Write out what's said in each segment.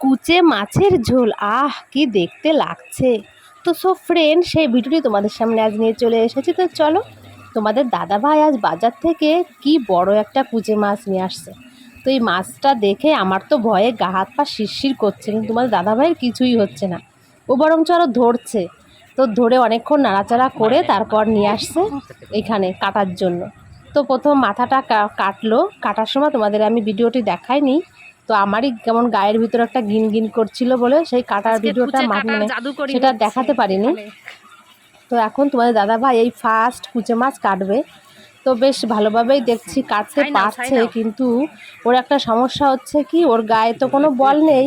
কুচে মাছের ঝোল, আহ, কি দেখতে লাগছে। তো সো ফ্রেন্ড সেই ভিডিওটি তোমাদের সামনে আজ নিয়ে চলে এসেছি। তো চলো, তোমাদের দাদা ভাই আজ বাজার থেকে কি বড় একটা কুচে মাছ নিয়ে আসছে। তো এই মাছটা দেখে আমার তো ভয়ে গা হাত পা শিরশির করছে, কিন্তু তোমাদের দাদা ভাইয়ের কিছুই হচ্ছে না। ও বরঞ্চ আরও ধরছে। তো ধরে অনেকক্ষণ নাড়াচাড়া করে তারপর নিয়ে আসছে এখানে কাটার জন্য। তো প্রথম মাথাটা কাটলো। কাটার সময় তোমাদের আমি ভিডিওটি দেখাইনি। তো আমারই কেমন গায়ের ভিতরে একটা গিন গিন করছিল বলে সেই কাটার ভিডিওটা মানে সেটা দেখাতে পারিনি। তো এখন তোমাদের দাদা ভাই এই ফার্স্ট কুচে মাছ কাটবে। তো বেশ ভালোভাবেই দেখছি কাটতে পারছে কিন্তু ওর একটা সমস্যা হচ্ছে কি ওর গায়ে তো কোনো বল নেই।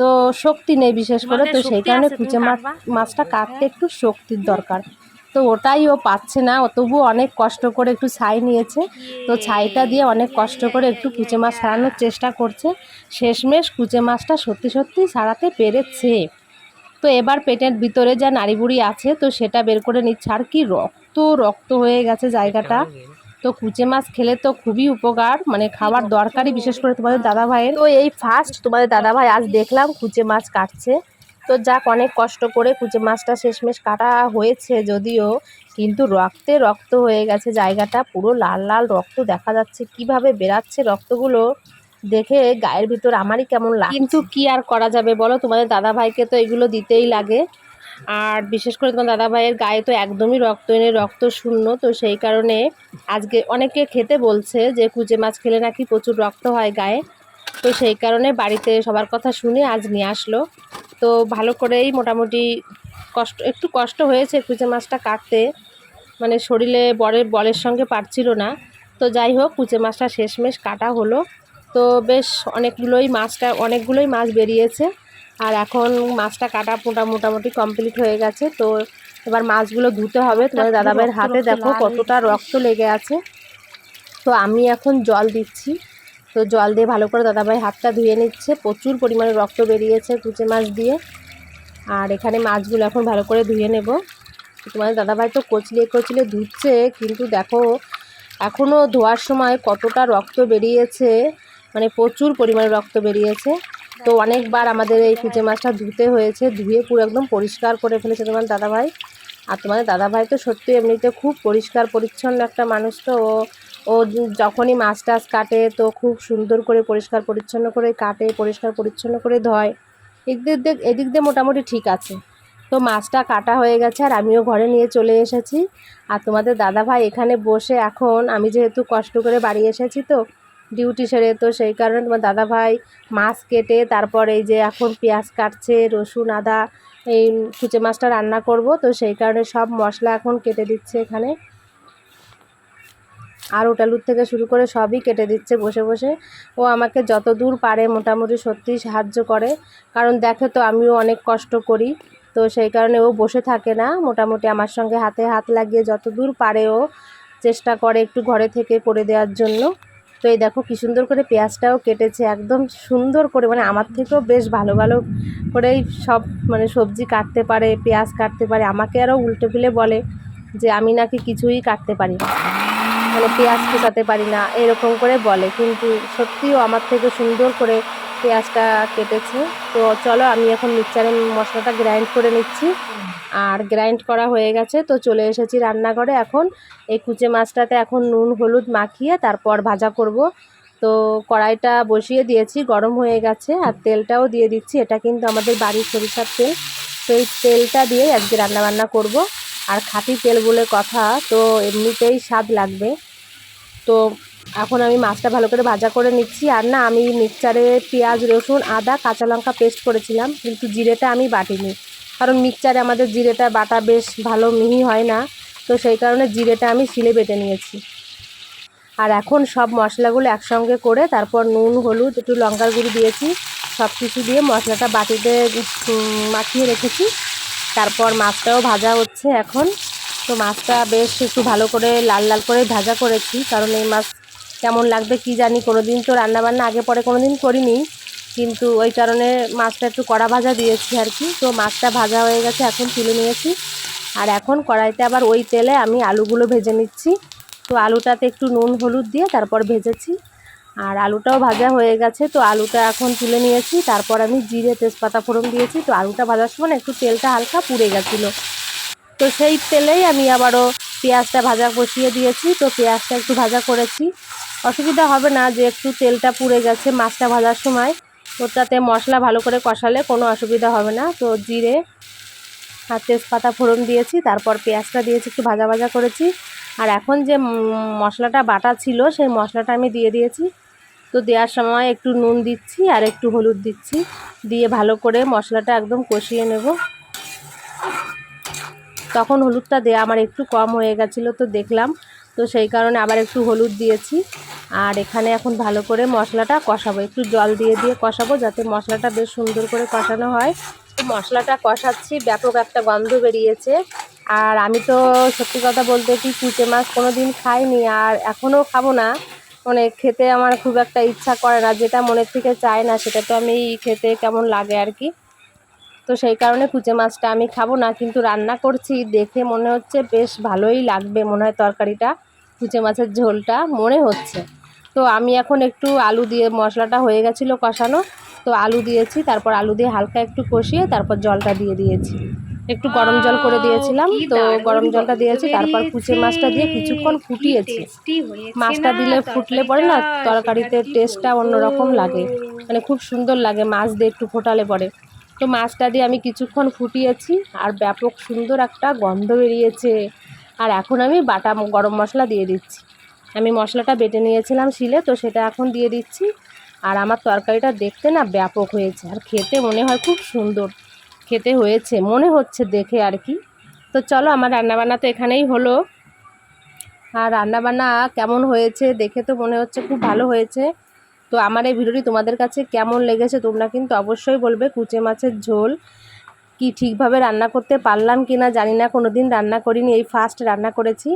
তো শক্তি নেই বিশেষ করে। তো সেই কারণে কুচে মাছ মাছটা কাটতে একটু শক্তির দরকার। তো ওটাই ও পাচ্ছে না। ও তবুও অনেক কষ্ট করে একটু ছাই নিয়েছে। তো ছাইটা দিয়ে অনেক কষ্ট করে একটু কুচে মাছ সারানোর চেষ্টা করছে। শেষমেশ কুচে মাছটা সত্যি সত্যি সারাতে পেরেছে। তো এবার পেটের ভিতরে যা নাড়িবুড়ি আছে তো সেটা বের করে নিচ্ছে। আর কি রক্ত রক্ত হয়ে গেছে জায়গাটা। তো কুচে মাছ খেলে তো খুবই উপকার মানে খাবার দরকারই বিশেষ করে তোমাদের দাদা ভাইয়ের তো এই ফার্স্ট তোমাদের দাদা ভাই আজ দেখলাম কুচে মাছ কাটছে। তো যাক, অনেক কষ্ট করে কুচে মাছটা শেষমেশ কাটা হয়েছে যদিও, কিন্তু রক্তে রক্ত হয়ে গেছে জায়গাটা, পুরো লাল লাল রক্ত দেখা যাচ্ছে, কীভাবে বেরাচ্ছে রক্তগুলো দেখে গায়ের ভিতর আমারই কেমন লাগে কিন্তু কি আর করা যাবে বলো, তোমাদের দাদা ভাইকে তো এগুলো দিতেই লাগে। আর বিশেষ করে তোমার দাদা ভাইয়ের গায়ে তো একদমই রক্ত এনে রক্ত শূন্য, তো সেই কারণে আজকে অনেকে খেতে বলছে যে কুচে মাছ খেলে নাকি প্রচুর রক্ত হয় গায়ে। তো সেই কারণে বাড়িতে সবার কথা শুনে আজ নিয়ে আসলো। তো ভালো করেই মোটামুটি কষ্ট একটু কষ্ট হয়েছে কুচে মাছটা কাটতে। মানে শরীরে বরের বলের সঙ্গে পারছিল না। তো যাই হোক কুচে মাছটা শেষমেশ কাটা হলো। তো বেশ অনেকগুলোই মাছটা অনেকগুলোই মাছ বেরিয়েছে। আর এখন মাছটা কাটা মোটা মোটামুটি কমপ্লিট হয়ে গেছে। তো এবার মাছগুলো ধুতে হবে। তোমাদের দাদাভাইয়ের হাতে দেখো কতটা রক্ত লেগে আছে। তো আমি এখন জল দিচ্ছি। তো জল দিয়ে ভালো করে দাদাভাই হাতটা ধুয়ে নিচ্ছে। প্রচুর পরিমাণে রক্ত বেরিয়েছে কুচে মাছ দিয়ে। আর এখানে মাছগুলো এখন ভালো করে ধুয়ে নেব। তোমাদের দাদাভাই তো কচলিয়ে কচলে ধুচ্ছে, কিন্তু দেখো এখনও ধোয়ার সময় কতটা রক্ত বেরিয়েছে মানে প্রচুর পরিমাণে রক্ত বেরিয়েছে। তো অনেকবার আমাদের এই কুচে মাছটা ধুতে হয়েছে, ধুয়ে পুরো একদম পরিষ্কার করে ফেলেছে তোমার দাদাভাই। আর তোমাদের দাদাভাই তো সত্যি এমনিতে খুব পরিষ্কার পরিচ্ছন্ন একটা মানুষ তো, ও ও যখনই মাছ টাছ কাটে তো খুব সুন্দর করে পরিষ্কার পরিচ্ছন্ন করে কাটে, পরিষ্কার পরিচ্ছন্ন করে ধয়। এদিক দিয়ে এদিক দিয়ে মোটামুটি ঠিক আছে। তো মাছটা কাটা হয়ে গেছে আর আমিও ঘরে নিয়ে চলে এসেছি। আর তোমাদের দাদা ভাই এখানে বসে এখন, আমি যেহেতু কষ্ট করে বাড়ি এসেছি তো, ডিউটি সেরে তো সেই কারণে তোমার দাদা ভাই মাছ কেটে, তারপর এই যে এখন পেঁয়াজ কাটছে, রসুন, আদা, এই কুচে মাছটা রান্না করব। তো সেই কারণে সব মশলা এখন কেটে দিচ্ছে এখানে। আলু টালুর থেকে শুরু করে সবই কেটে দিচ্ছে বসে বসে। ও আমাকে যত দূর পারে মোটামুটি সত্যিই সাহায্য করে। কারণ দেখে তো, আমিও অনেক কষ্ট করি। তো সেই কারণে ও বসে থাকে না। মোটামুটি আমার সঙ্গে হাতে হাত লাগিয়ে যত দূর পারে ও চেষ্টা করে একটু ঘরে থেকে করে দেওয়ার জন্য। তো এই দেখো কী সুন্দর করে পেঁয়াজটাও কেটেছে। একদম সুন্দর করে মানে আমার থেকেও বেশ ভালো ভালো করেই সব মানে সবজি কাটতে পারে, পেঁয়াজ কাটতে পারে। আমাকে আরও উল্টে ফেলে বলে যে, আমি নাকি কিছুই কাটতে পারি না। মানে পেঁয়াজ কুচাতে পারি না, এরকম করে বলে। কিন্তু সত্যিও আমার থেকে সুন্দর করে পেঁয়াজটা কেটেছে। তো চলো, আমি এখন মিক্সচারে মশলাটা গ্রাইন্ড করে নিচ্ছি। আর গ্রাইন্ড করা হয়ে গেছে, তো চলে এসেছি রান্নাঘরে। এখন এই কুচে মাছটাতে এখন নুন, হলুদ মাখিয়ে তারপর ভাজা করব। তো কড়াইটা বসিয়ে দিয়েছি, গরম হয়ে গেছে। আর তেলটাও দিয়ে দিচ্ছি, এটা কিন্তু আমাদের বাড়ির সরিষার তেল। তো এই তেলটা দিয়ে আজকে রান্নাবান্না করব। আর খাঁটি তেল বলে কথা, তো এমনিতেই স্বাদ লাগবে। তো এখন আমি মাছটা ভালো করে ভাজা করে নিচ্ছি। আর না, আমি মিক্সচারে পেঁয়াজ, রসুন, আদা, কাঁচা লঙ্কা পেস্ট করেছিলাম, কিন্তু জিরেটা আমি বাটিনি। কারণ মিক্সচারে আমাদের জিরেটা বাটা বেশ ভালো মিহি হয় না, তো সেই কারণে জিরেটা আমি শিলে বেটে নিয়েছি। আর এখন সব মশলাগুলো একসঙ্গে করে তারপর নুন, হলুদ, একটু লঙ্কার গুঁড়ি দিয়েছি। সব কিছু দিয়ে মশলাটা বাটিতে মাখিয়ে রেখেছি। তারপর মাছটাও ভাজা হচ্ছে এখন। তো মাছটা বেশ একটু ভালো করে লাল লাল করে ভাজা করেছি, কারণ এই মাছ কেমন লাগবে কি জানি কোনো দিন তো রান্নাবান্না আগে পরে কোনো দিন করিনি, কিন্তু ওই কারণে মাছটা একটু কড়া ভাজা দিয়েছি আর কি। তো মাছটা ভাজা হয়ে গেছে, এখন তুলে নিয়েছি। আর এখন কড়াইতে আবার ওই তেলে আমি আলুগুলো ভেজে নিচ্ছি। তো আলুটাতে একটু নুন, হলুদ দিয়ে তারপর ভেজেছি। আর আলুটাও ভাজা হয়ে গেছে, তো আলুটা এখন তুলে নিয়েছি। তারপর আমি জিরে তেজপাতা ফোড়ন দিয়েছি, তো আলুটা ভাজার সময় একটু তেলটা হালকা পুড়ে গেছিল। তো সেই তেলেই আমি আবারও পেঁয়াজটা ভাজা বসিয়ে দিয়েছি, তো পেঁয়াজটা একটু ভাজা করেছি। অসুবিধা হবে না যে একটু তেলটা পুড়ে গেছে মাছটা ভাজার সময়, ওটাতে মশলা ভালো করে কষালে কোনো অসুবিধা হবে না। তো জিরে আর তেজপাতা ফোড়ন দিয়েছি, তারপর পেঁয়াজটা দিয়েছি, একটু ভাজা ভাজা করেছি। আর এখন যে মশলাটা বাটা ছিল, সেই মশলাটা আমি দিয়ে দিয়েছি। তো দেওয়ার সময় একটু নুন দিচ্ছি আর একটু হলুদ দিচ্ছি, দিয়ে ভালো করে মশলাটা একদম কষিয়ে নেব। তখন হলুদটা দেওয়া আমার একটু কম হয়ে গেছিল তো দেখলাম, তো সেই কারণে আবার একটু হলুদ দিয়েছি। আর এখানে এখন ভালো করে মশলাটা কষাবো, একটু জল দিয়ে দিয়ে কষাবো, যাতে মশলাটা বেশ সুন্দর করে কষানো হয়। মশলাটা কষাচ্ছি, ব্যাপক একটা গন্ধ বেরিয়েছে। আর আমি তো সত্যি কথা বলতে কি কুচে মাছ কোনো দিন খাইনি আর এখনও খাব না। মানে খেতে আমার খুব একটা ইচ্ছা করে না, যেটা মনের থেকে চায় না, সেটা তো আমি খেতে কেমন লাগে আর কি। তো সেই কারণে কুচে মাছটা আমি খাব না, কিন্তু রান্না করছি, দেখে মনে হচ্ছে বেশ ভালোই লাগবে মনে হয় তরকারিটা কুচে মাছের ঝোলটা, মনে হচ্ছে। তো আমি এখন একটু আলু দিয়ে মশলাটা হয়ে গেছিল কষানো। তো আলু দিয়েছি তারপর আলু দিয়ে হালকা একটু কষিয়ে তারপর জলটা দিয়ে দিয়েছি। একটু গরম জল করে দিয়েছিলাম তো গরম জলটা দিয়েছি তারপর কুচে মাছটা দিয়ে কিছুক্ষণ ফুটিয়েছি। মাছটা দিলে ফুটলে পরে না তরকারিতে টেস্টটা অন্যরকম লাগে। মানে খুব সুন্দর লাগে মাছ দিয়ে একটু ফোটালে পরে। তো মাছটা দিয়ে আমি কিছুক্ষণ ফুটিয়েছি আর ব্যাপক সুন্দর একটা গন্ধ বেরিয়েছে। আর এখন আমি বাটা গরম মশলা দিয়ে দিচ্ছি। আমি মশলাটা বেটে নিয়েছিলাম শিলে, তো সেটা এখন দিয়ে দিচ্ছি। আর আমার তরকারিটা দেখতে না ব্যাপক হয়েছে, আর খেতে মনে হয় খুব সুন্দর। খেতে হয়েছে, মনে হচ্ছে দেখে আর কি। তো চলো, আমার রান্নাবান্না তো এখানেই হলো। আর রান্নাবান্না কেমন হয়েছে দেখে তো মনে হচ্ছে খুব ভালো হয়েছে। তো আমার এই ভিডিওটি তোমাদের কাছে কেমন লেগেছে তোমরা কিন্তু অবশ্যই বলবে, কুচে মাছের ঝোল। কি ঠিকভাবে রান্না করতে পারলাম কি না জানি না কোনো দিন রান্না করিনি, এই ফার্স্ট রান্না করেছি।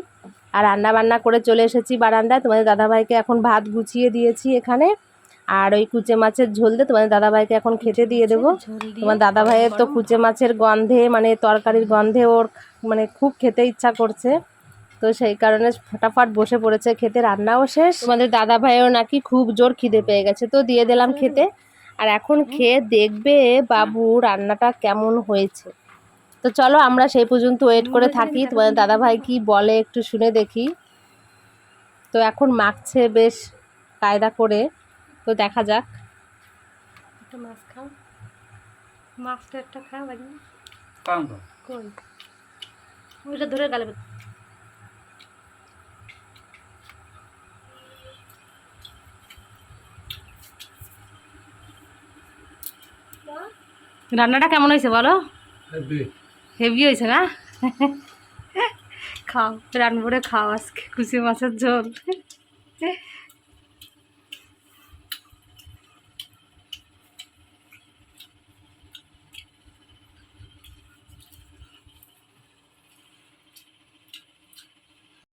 আর রান্না বান্না করে চলে এসেছি বারান্দায়। তোমাদের দাদাভাইকে এখন ভাত গুছিয়ে দিয়েছি এখানে। আর ওই কুচে মাছের ঝোল দিয়ে তোমাদের দাদাভাইকে এখন খেতে দিয়ে দেবো। তোমার দাদা ভাইয়ের তো কুচে মাছের গন্ধে মানে তরকারির গন্ধে ওর মানে খুব খেতে ইচ্ছা করছে। তো সেই কারণে ফটাফট বসে পড়েছে খেতে রান্নাও শেষ। তোমাদের দাদা ভাইও নাকি খুব জোর খিদে পেয়ে গেছে তো দিয়ে দিলাম খেতে। আর এখন খেয়ে দেখবে বাবু রান্নাটা কেমন হয়েছে। তো চলো আমরা সেই পর্যন্ত ওয়েট করে থাকি। তোমাদের দাদা ভাই কি বলে একটু শুনে দেখি। তো এখন মাখছে বেশ কায়দা করে। তো দেখা যাক। একটা মাছ খাও। মাছটা একটা খাও বাড়ি। কারণ তো কই? ওইটা ধরে গালে রান্নাটা কেমন হয়েছে বলো? হেভি হয়েছে না? খাও রান করে খাও আজকে কুচি মাছের ঝোল।